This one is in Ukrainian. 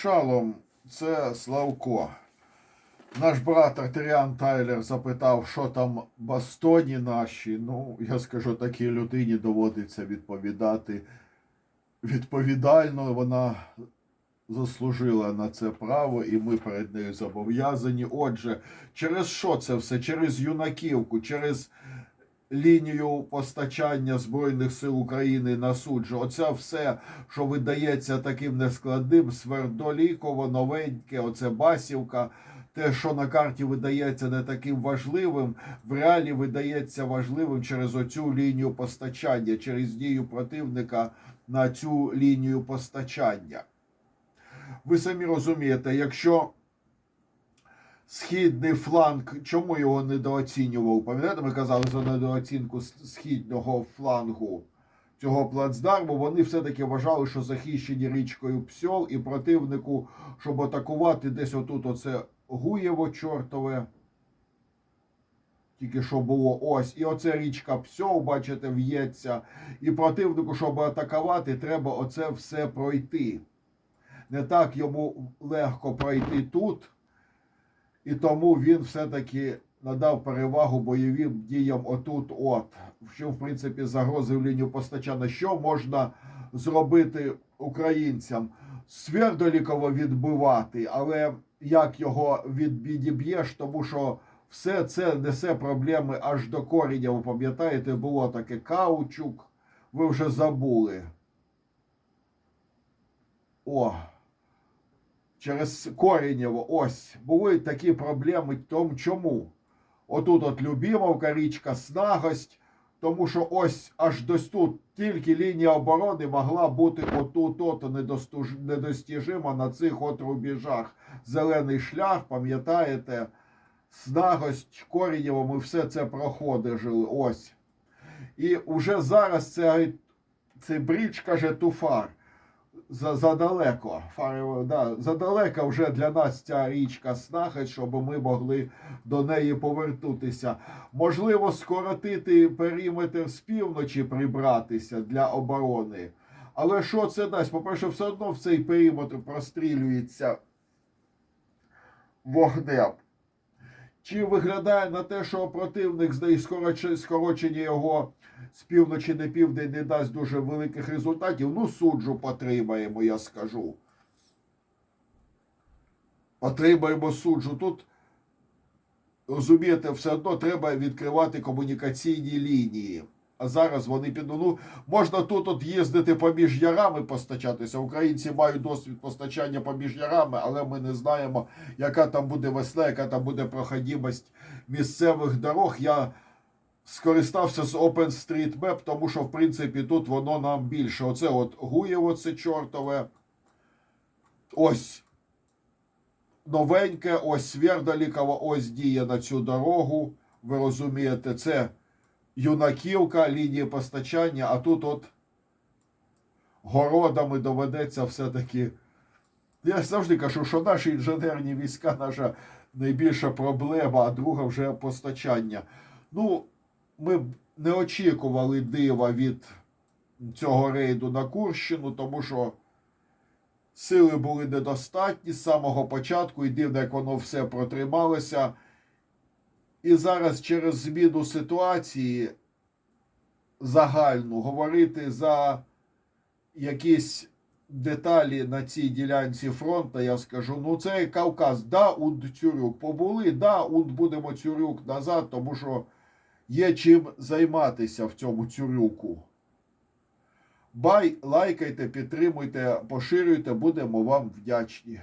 Шалом, це Славко. Наш брат Артеріан Тайлер запитав, що там бастоні наші. Ну, я скажу, такій людині доводиться відповідати відповідально. Вона заслужила на це право, і ми перед нею зобов'язані. Отже, через що це все? Через юнаківку, через лінію постачання Збройних сил України на суджу. Оце все, що видається таким нескладним, Свердоліково, новеньке, оце Басівка. Те, що на карті видається не таким важливим, в реалі видається важливим через оцю лінію постачання, через дію противника на цю лінію постачання. Ви самі розумієте, якщо східний фланг, чому його недооцінював? Пам'ятаєте, ми казали за недооцінку східного флангу цього плацдарму. Вони все-таки вважали, що захищені річкою Псьол і противнику, щоб атакувати десь отут, оце Гуєво чортове. Тільки що було ось. І оце річка Псьол, бачите, в'ється. І противнику, щоб атакувати, треба оце все пройти. Не так йому легко пройти тут. І тому він все-таки надав перевагу бойовим діям отут, от, що, в принципі, загрози в лінію постачання. Що можна зробити українцям? Свердоліково відбивати, але як його від- відіб'єш, тому що все це несе проблеми аж до коріння. Ви пам'ятаєте, було таке каучук, ви вже забули. О, через Коренєво, ось, були такі проблеми. Тому чому? Отут от Любімовка, річка Снагость, тому що ось аж дось тут тільки лінія оборони могла бути отут от недостуж- недостіжима на цих от рубежах. Зелений шлях, пам'ятаєте? Снагость, Коренєво, ми все це проходили. Ось. І вже зараз це, цей брідж каже туфар задалеко. Фарево, да, задалека вже для нас ця річка Снахать, щоб ми могли до неї повернутися. Можливо, скоротити периметр з півночі прибратися для оборони. Але що це дасть? По-перше, все одно в цей периметр прострілюється вогнем. Чи виглядає на те, що противник з скорочення його з півночі на південь не дасть дуже великих результатів? Ну, суджу потримаємо, я скажу. Отримаємо суджу. Тут, розумієте, все одно треба відкривати комунікаційні лінії. А зараз вони під ну, можна тут от їздити поміж ярами постачатися. Українці мають досвід постачання поміж ярами, але ми не знаємо, яка там буде весна, яка там буде проходимость місцевих дорог. Я скористався з OpenStreetMap, тому що, в принципі, тут воно нам більше. Оце от Гуєво, це чортове. Ось новеньке, ось Свердоліково, ось діє на цю дорогу. Ви розумієте, це юнаківка, лінії постачання, а тут от городами доведеться все-таки. Я завжди кажу, що наші інженерні війська наша найбільша проблема, а друга вже постачання. Ну, ми не очікували дива від цього рейду на Курщину, тому що сили були недостатні з самого початку, і дивно, як воно все протрималося. І зараз через зміну ситуації загальну говорити за якісь деталі на цій ділянці фронту, я скажу, ну це Кавказ, да, унд Цюрюк побули, да, унд будемо Цюрюк назад, тому що є чим займатися в цьому Цюрюку. Бай, лайкайте, підтримуйте, поширюйте, будемо вам вдячні.